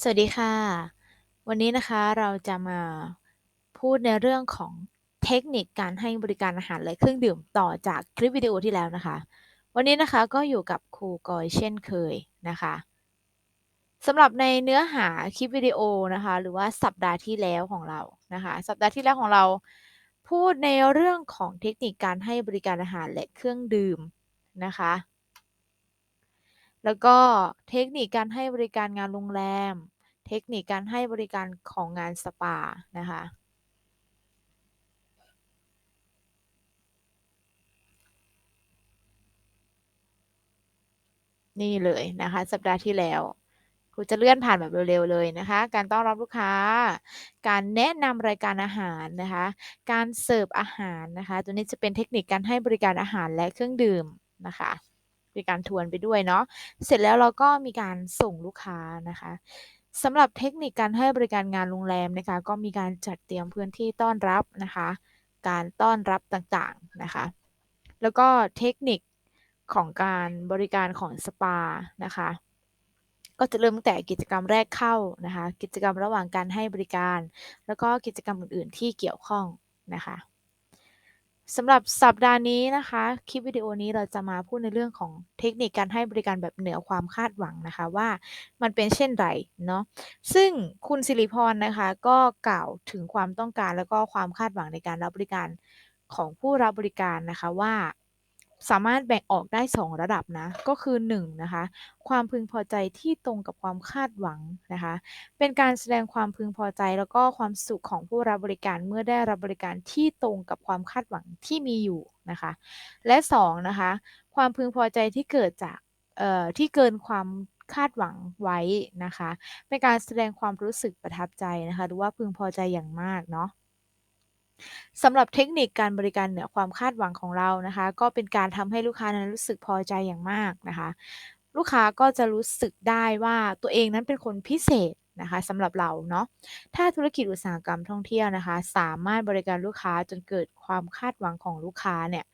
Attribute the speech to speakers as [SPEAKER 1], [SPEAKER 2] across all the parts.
[SPEAKER 1] สวัสดีค่ะ วันนี้นะคะเราจะมาพูดในเรื่องของเทคนิคการให้บริการอาหารและเครื่องดื่มต่อจากคลิปวิดีโอที่แล้วนะคะ วันนี้นะคะก็อยู่กับครูกอยเช่นเคยนะคะสำหรับในเนื้อหาคลิปวิดีโอนะคะ หรือว่าสัปดาห์ที่แล้วของเรานะคะ สัปดาห์ที่แล้วของเรา พูดในเรื่องของเทคนิคการให้บริการอาหารและเครื่องดื่มนะคะ แล้วก็เทคนิคการให้บริการงานโรงแรม เทคนิคการให้บริการของงานสปานะคะนี่เลยนะคะ สัปดาห์ที่แล้วครูจะเลื่อนผ่านแบบเร็วๆเลยนะคะ การต้อนรับลูกค้า การแนะนำรายการอาหารนะคะ การเสิร์ฟอาหารนะคะ ตัวนี้จะเป็นเทคนิคการให้บริการอาหารและเครื่องดื่มนะคะ มีการทวนไปด้วยเนาะเสร็จแล้วเราก็มีการส่งลูกค้านะคะสำหรับเทคนิคการให้บริการงานโรงแรมนะคะก็มีการจัดเตรียมพื้นที่ต้อนรับนะคะ การต้อนรับต่างๆนะคะ แล้วก็เทคนิคของการบริการของสปานะคะก็จะเริ่มตั้งแต่กิจกรรมแรกเข้านะคะ กิจกรรมระหว่างการให้บริการ แล้วก็กิจกรรมอื่น ๆ ที่เกี่ยวข้องนะคะ สำหรับสัปดาห์นี้นะคะ คลิปวิดีโอนี้เราจะมาพูดในเรื่องของเทคนิคการให้บริการแบบเหนือความคาดหวังนะคะว่ามันเป็นเช่นไรเนาะซึ่งคุณสิริพรนะคะก็กล่าวถึงความต้องการแล้วก็ความคาดหวังในการรับบริการของผู้รับบริการนะคะว่า สามารถแบ่งออกได้ 2 ระดับนะ ก็คือ1นะคะความพึงพอใจที่ตรงกับความคาดหวังนะคะ เป็นการแสดงความพึงพอใจแล้วก็ความสุขของผู้รับบริการเมื่อได้รับบริการที่ตรงกับความคาดหวังที่มีอยู่นะคะ และ2นะคะความพึงพอใจที่เกิดจากที่เกินความคาดหวังไว้นะคะ เป็นการแสดงความรู้สึกประทับใจนะคะหรือว่าพึงพอใจอย่างมากเนาะ สำหรับเทคนิคการบริการเหนือความคาดหวังของเรานะคะ ก็เป็นการทำให้ลูกค้านั้นรู้สึกพอใจอย่างมากนะคะ ลูกค้าก็จะรู้สึกได้ว่าตัวเองนั้นเป็นคนพิเศษนะคะสำหรับเราเนาะถ้าธุรกิจอุตสาหกรรมท่องเที่ยวนะคะ สามารถบริการลูกค้าจนเกิดความคาดหวังของลูกค้าเนี่ย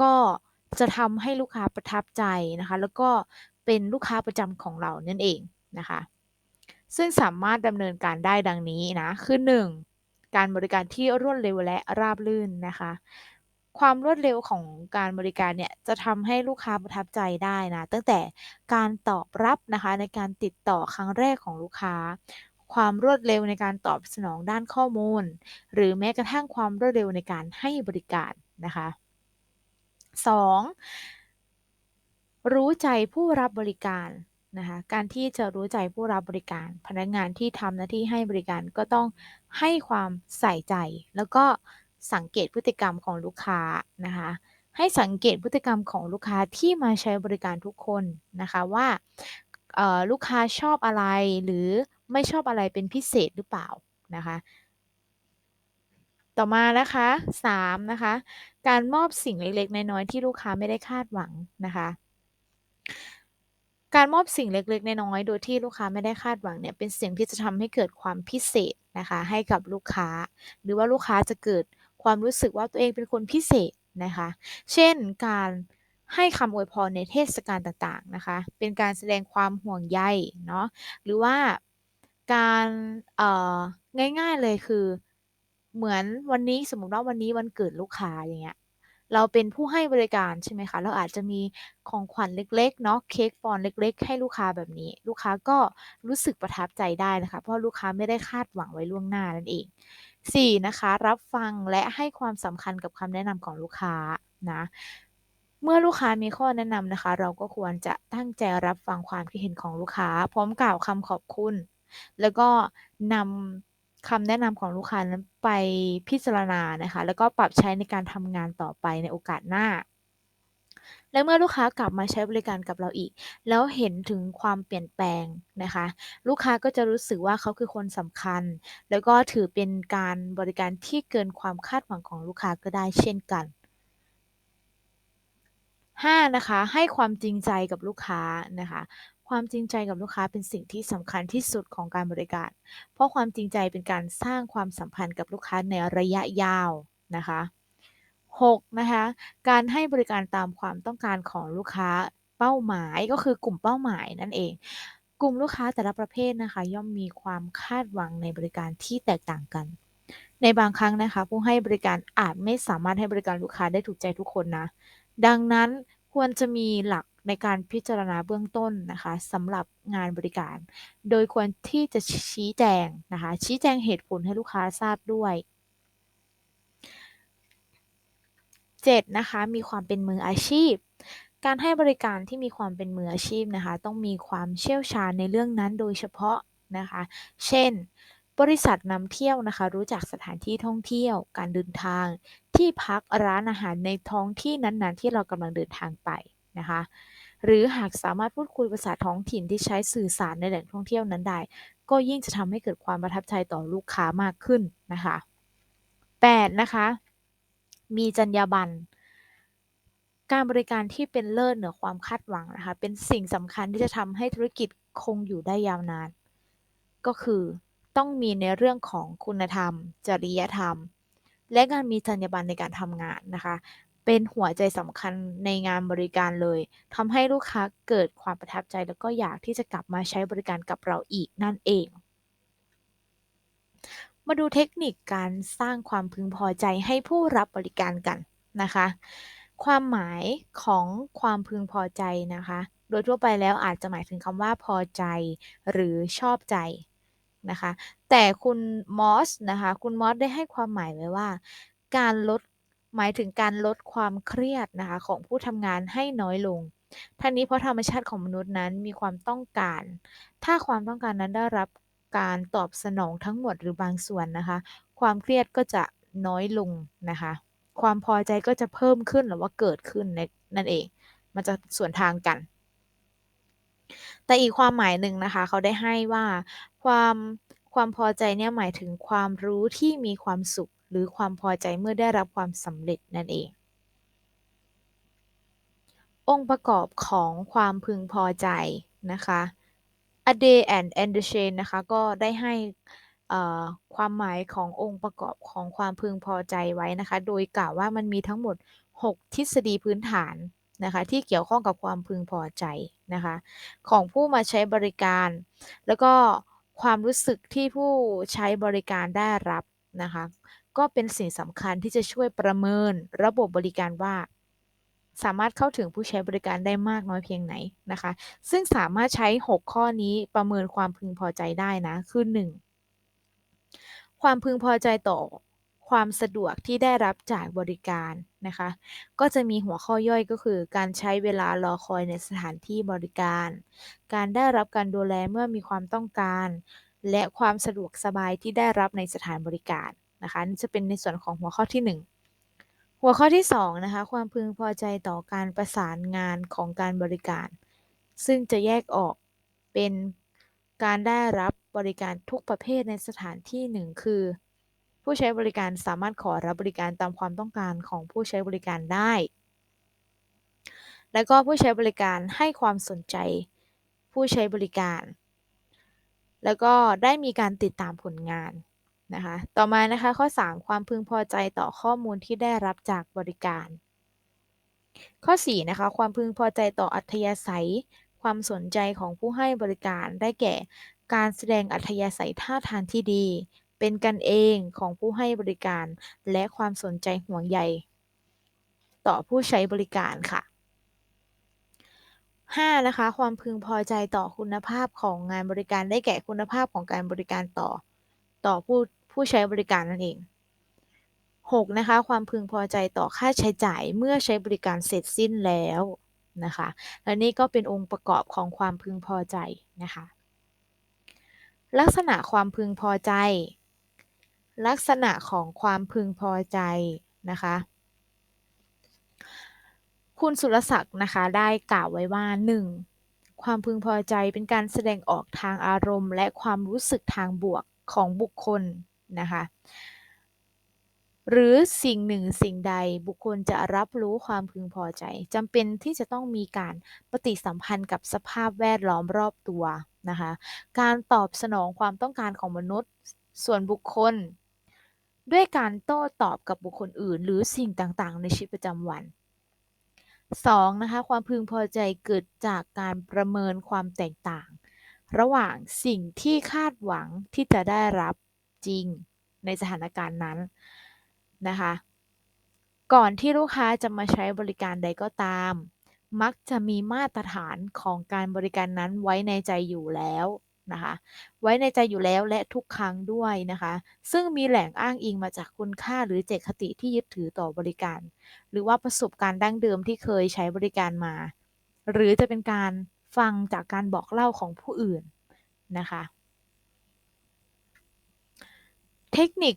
[SPEAKER 1] ก็จะทำให้ลูกค้าประทับใจนะคะ แล้วก็เป็นลูกค้าประจำของเรานั่นเองนะคะ ซึ่งสามารถดำเนินการได้ดังนี้นะคือ 1 การบริการที่รวดเร็วและราบรื่นนะคะ ความรวดเร็วของการบริการเนี่ยจะทำให้ลูกค้าประทับใจได้นะตั้งแต่การตอบรับนะคะในการติดต่อครั้งแรกของลูกค้า ความรวดเร็วในการตอบสนองด้านข้อมูล หรือแม้กระทั่งความรวดเร็วในการให้บริการนะคะ 2. รู้ใจผู้รับบริการ นะคะการที่จะรู้ใจผู้รับบริการ พนักงานที่ทำหน้าที่ให้บริการก็ต้องให้ความใส่ใจ แล้วก็สังเกตพฤติกรรมของลูกค้านะคะให้สังเกตพฤติกรรมของลูกค้าที่มาใช้บริการทุกคนนะคะว่าลูกค้าชอบอะไรหรือไม่ชอบอะไรเป็นพิเศษหรือเปล่านะคะต่อมานะคะ3นะคะ การมอบสิ่งเล็กๆ น้อยๆ ที่ลูกค้าไม่ได้คาดหวังนะคะ การมอบสิ่งเล็กๆ น้อยๆ โดยที่ลูกค้าไม่ได้คาดหวังเนี่ยเป็นสิ่งที่จะทำให้เกิดความพิเศษนะคะให้กับลูกค้า หรือว่าลูกค้าจะเกิดความรู้สึกว่าตัวเองเป็นคนพิเศษนะคะ เช่นการให้คำอวยพรในเทศกาลต่างๆนะคะ เป็นการแสดงความห่วงใยเนาะ หรือว่าการเอ่อง่ายๆเลยคือ เหมือนวันนี้สมมติว่าวันนี้วันเกิดลูกค้าอย่างเงี้ย เราเป็นผู้ให้บริการใช่ไหมคะ เราอาจจะมีของขวัญเล็กๆเนาะเค้กปอนเล็ก ๆ ให้ลูกค้าแบบนี้ ลูกค้าก็รู้สึกประทับใจได้นะคะ เพราะลูกค้าไม่ได้คาดหวังไว้ล่วงหน้านั่นเอง 4. นะคะ รับฟังและให้ความสำคัญกับคำแนะนำของลูกค้านะเมื่อลูกค้ามีข้อแนะนำนะคะ เราก็ควรจะตั้งใจรับฟังความคิดเห็นของลูกค้า พร้อมกล่าวคำขอบคุณ แล้วก็นำ คำแนะนำของลูกค้านั้นไปพิจารณานะคะ แล้วก็ปรับใช้ในการทำงานต่อไปในโอกาสหน้า และเมื่อลูกค้ากลับมาใช้บริการกับเราอีก แล้วเห็นถึงความเปลี่ยนแปลงนะคะ ลูกค้าก็จะรู้สึกว่าเขาคือคนสำคัญ แล้วก็ถือเป็นการบริการที่เกินความคาดหวังของลูกค้าก็ได้เช่นกัน 5. นะคะให้ความจริงใจกับลูกค้านะคะ ความจริงใจกับลูกค้าเป็นสิ่งที่สำคัญที่สุดของการบริการ เพราะความจริงใจเป็นการสร้างความสัมพันธ์กับลูกค้าในระยะยาวนะคะ 6. นะคะ การให้บริการตามความต้องการของลูกค้าเป้าหมายก็คือกลุ่มเป้าหมายนั่นเอง กลุ่มลูกค้าแต่ละประเภทนะคะ ย่อมมีความคาดหวังในบริการที่แตกต่างกัน ในบางครั้งนะคะ ผู้ให้บริการอาจไม่สามารถให้บริการลูกค้าได้ถูกใจทุกคนนะ ดังนั้นควรจะมีหลัก ในการพิจารณาเบื้องต้นนะคะสำหรับงานบริการ โดยควรที่จะชี้แจงนะคะชี้แจงเหตุผลให้ลูกค้าทราบด้วย 7. นะคะมีความเป็นมืออาชีพ การให้บริการที่มีความเป็นมืออาชีพนะคะต้องมีความเชี่ยวชาญในเรื่องนั้นโดยเฉพาะนะคะ เช่น บริษัทนำเที่ยวนะคะ รู้จักสถานที่ท่องเที่ยว การเดินทาง ที่พักร้านอาหารในท้องที่นั้นๆ ที่เรากำลังเดินทางไปนะคะ หรือหากสามารถพูดคุยภาษาท้องถิ่นที่ใช้สื่อสารในแหล่งท่องเที่ยวนั้นได้ ก็ยิ่งจะทำให้เกิดความประทับใจต่อลูกค้ามากขึ้นนะคะ 8. นะคะ มีจรรยาบรรณการบริการที่เป็นเลิศเหนือความคาดหวังนะคะ เป็นสิ่งสำคัญที่จะทำให้ธุรกิจคงอยู่ได้ยาวนาน ก็คือต้องมีในเรื่องของคุณธรรม จริยธรรม และการมีจรรยาบรรณในการทำงานนะคะ เป็นหัวใจสำคัญในงานบริการเลยทำให้ลูกค้าเกิดความประทับใจแล้วก็อยากที่จะกลับมาใช้บริการกับเราอีกนั่นเอง มาดูเทคนิคการสร้างความพึงพอใจให้ผู้รับบริการกันนะคะ ความหมายของความพึงพอใจนะคะ โดยทั่วไปแล้วอาจจะหมายถึงคำว่าพอใจ หรือชอบใจนะคะ แต่คุณมอสนะคะ คุณมอสได้ให้ความหมายไว้ว่า การลด หมายถึงการลดความเครียดนะคะของผู้ทำงานให้น้อยลงทั้งนี้เพราะธรรมชาติของมนุษย์นั้นมีความต้องการ ถ้าความต้องการนั้นได้รับการตอบสนองทั้งหมดหรือบางส่วนนะคะ ความเครียดก็จะน้อยลงนะคะ ความพอใจก็จะเพิ่มขึ้นหรือว่าเกิดขึ้นนนั่นเอง มันจะส่วนทางกัน แต่อีกความหมายหนึ่งนะคะ เขาได้ให้ว่าความความพอใจเนี่ยหมายถึงความรู้ที่มีความสุข หรือความพอใจเมื่อได้รับความสำเร็จนั่นเอง องค์ประกอบของความพึงพอใจนะคะ Ade and Anderson นะคะก็ได้ให้ความหมายขององค์ประกอบของความพึงพอใจไว้นะคะ โดยกล่าวว่ามันมีทั้งหมด 6 ทฤษฎีพื้นฐานนะคะที่เกี่ยวข้องกับความพึงพอใจนะคะของผู้มาใช้บริการ แล้วก็ความรู้สึกที่ผู้ใช้บริการได้รับนะคะ ก็เป็นสิ่งสำคัญที่จะช่วยประเมินระบบบริการว่า สามารถเข้าถึงผู้ใช้บริการได้มากน้อยเพียงไหนนะคะ ซึ่งสามารถใช้ 6 ข้อนี้ประเมินความพึงพอใจได้นะ คือ 1. ความพึงพอใจต่อความสะดวกที่ได้รับจากบริการนะคะ ก็จะมีหัวข้อย่อยก็คือ การใช้เวลารอคอยในสถานที่บริการ การได้รับการดูแลเมื่อมีความต้องการ และความสะดวกสบายที่ได้รับในสถานบริการ นะคะนี่จะเป็นในส่วนของหัวข้อที่ 1 หัวข้อที่2นะคะความพึงพอใจต่อการประสานงานของการบริการ ซึ่งจะแยกออกเป็นการได้รับบริการทุกประเภทในสถานที่หนึ่งคือ ผู้ใช้บริการสามารถขอรับบริการตามความต้องการของผู้ใช้บริการได้ และก็ผู้ใช้บริการให้ความสนใจผู้ใช้บริการ แล้วก็ได้มีการติดตามผลงาน นะคะต่อมานะคะข้อ 3 ความพึงพอใจต่อข้อมูลที่ได้รับจากบริการ ข้อ4นะคะความพึงพอใจต่ออัธยาศัย ความสนใจของผู้ให้บริการได้แก่ การแสดงอัธยาศัยท่าทางที่ดี เป็นกันเองของผู้ให้บริการ และความสนใจห่วงใยต่อผู้ใช้บริการค่ะ 5. นะคะ ความพึงพอใจต่อคุณภาพของงานบริการได้แก่คุณภาพของการบริการต่อ ต่อผู้ ผู้ใช้บริการนั่นเอง 6. นะคะ ความพึงพอใจต่อค่าใช้จ่ายเมื่อใช้บริการเสร็จสิ้นแล้วนะคะ และนี่ก็เป็นองค์ประกอบของความพึงพอใจนะคะ ลักษณะความพึงพอใจ ลักษณะของความพึงพอใจนะคะ คุณสุรศักดิ์นะคะได้กล่าวไว้ว่า 1. ความพึงพอใจเป็นการแสดงออกทางอารมณ์ และความรู้สึกทางบวกของบุคคล นะคะหรือสิ่งหนึ่งสิ่งใดบุคคลจะรับรู้ความพึงพอใจจำเป็นที่จะต้องมีการปฏิสัมพันธ์กับสภาพแวดล้อมรอบตัวนะคะการตอบสนองความต้องการของมนุษย์ส่วนบุคคล ด้วยการโต้ตอบกับบุคคลอื่น หรือสิ่งต่างๆ ในชีวิตประจำวัน 2. นะคะความพึงพอใจเกิดจากการประเมินความแตกต่าง ระหว่างสิ่งที่คาดหวังที่จะได้รับ จริงในสถานการณ์นั้นนะคะ ก่อนที่ลูกค้าจะมาใช้บริการใดก็ตาม มักจะมีมาตรฐานของการบริการนั้นไว้ในใจอยู่แล้วนะคะไว้ในใจอยู่แล้วและทุกครั้งด้วยนะคะ ซึ่งมีแหล่งอ้างอิงมาจากคุณค่าหรือเจตคติที่ยึดถือต่อบริการ หรือว่าประสบการณ์ดั้งเดิมที่เคยใช้บริการมา หรือจะเป็นการฟังจากการบอกเล่าของผู้อื่นนะคะ เทคนิค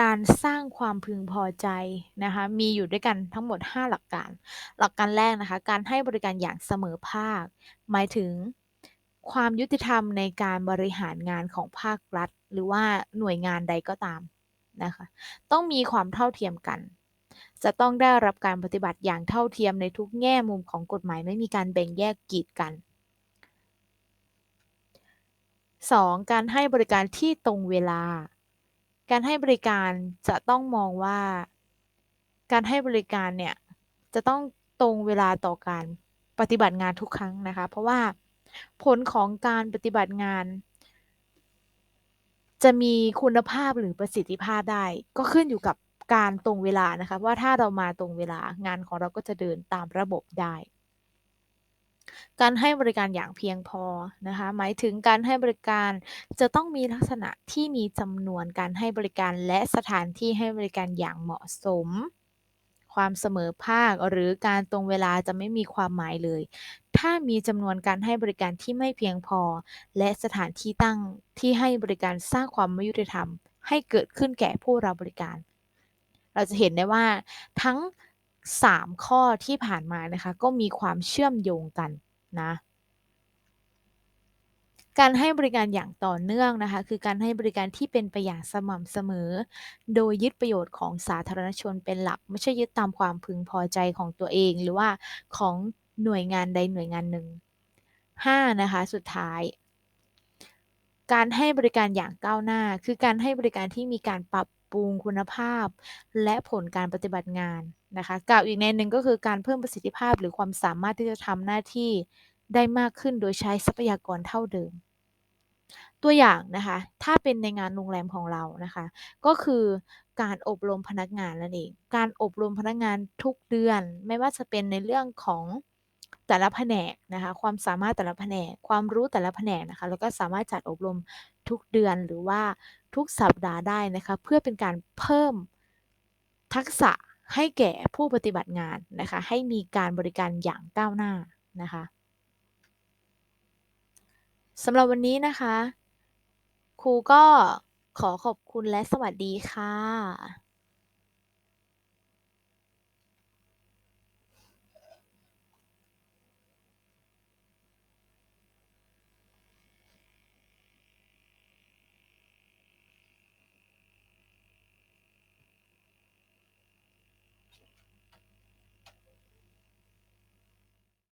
[SPEAKER 1] การสร้างความพึงพอใจนะคะมีอยู่ด้วยกันทั้งหมด 5 หลักการ หลักการแรกนะคะการให้บริการอย่างเสมอภาค หมายถึงความยุติธรรมในการบริหารงานของภาครัฐ หรือว่าหน่วยงานใดก็ตามนะคะต้องมีความเท่าเทียมกัน จะต้องได้รับการปฏิบัติอย่างเท่าเทียมในทุกแง่มุมของกฎหมายไม่มีการแบ่งแยกกีดกัน 2. การให้บริการที่ตรงเวลา การให้บริการจะต้องมองว่า การให้บริการเนี่ยจะต้องตรงเวลาต่อการปฏิบัติงานทุกครั้งนะคะ เพราะว่าผลของการปฏิบัติงาน จะมีคุณภาพหรือประสิทธิภาพได้ ก็ขึ้นอยู่กับการตรงเวลานะคะว่าถ้าเรามาตรงเวลางานของเราก็จะเดินตามระบบได้ การให้บริการอย่างเพียงพอนะคะ หมายถึงการให้บริการจะต้องมีลักษณะที่มีจำนวนการให้บริการและสถานที่ให้บริการอย่างเหมาะสม ความเสมอภาคหรือการตรงเวลาจะไม่มีความหมายเลย ถ้ามีจำนวนการให้บริการที่ไม่เพียงพอ และสถานที่ตั้งที่ให้บริการสร้างความไม่ยุติธรรม ให้เกิดขึ้นแก่ผู้รับบริการ เราจะเห็นได้ว่าทั้ง 3 ข้อที่ผ่านมานะคะก็มีความเชื่อมโยงกันนะการให้บริการอย่างต่อเนื่องนะคะคือการให้บริการที่เป็นไปอย่างสม่ำเสมอ โดยยึดประโยชน์ของสาธารณชนเป็นหลัก ไม่ใช่ยึดตามความพึงพอใจของตัวเอง หรือว่าของหน่วยงานใดหน่วยงานหนึ่ง 5. นะคะสุดท้าย การให้บริการอย่างก้าวหน้า คือการให้บริการที่มีการปรับปรุงคุณภาพ และผลการปฏิบัติงาน นะคะกล่าวอีกในหนึ่งก็คือการเพิ่มประสิทธิภาพหรือความสามารถที่จะทำหน้าที่ได้มากขึ้นโดยใช้ทรัพยากรเท่าเดิม ตัวอย่างนะคะ ถ้าเป็นในงานโรงแรมของเรานะคะ ก็คือการอบรมพนักงานนั่นเอง การอบรมพนักงานทุกเดือน ไม่ว่าจะเป็นในเรื่องของแต่ละแผนกนะคะ ความสามารถแต่ละแผนก ความรู้แต่ละแผนกนะคะ แล้วก็สามารถจัดอบรมทุกเดือนหรือว่าทุกสัปดาห์ได้นะคะ เพื่อเป็นการเพิ่มทักษะ ให้แก่ผู้ปฏิบัติงานนะคะ ให้มีการบริการอย่างก้าวหน้านะคะสำหรับวันนี้นะคะ ครูก็ขอขอบคุณและสวัสดีค่ะ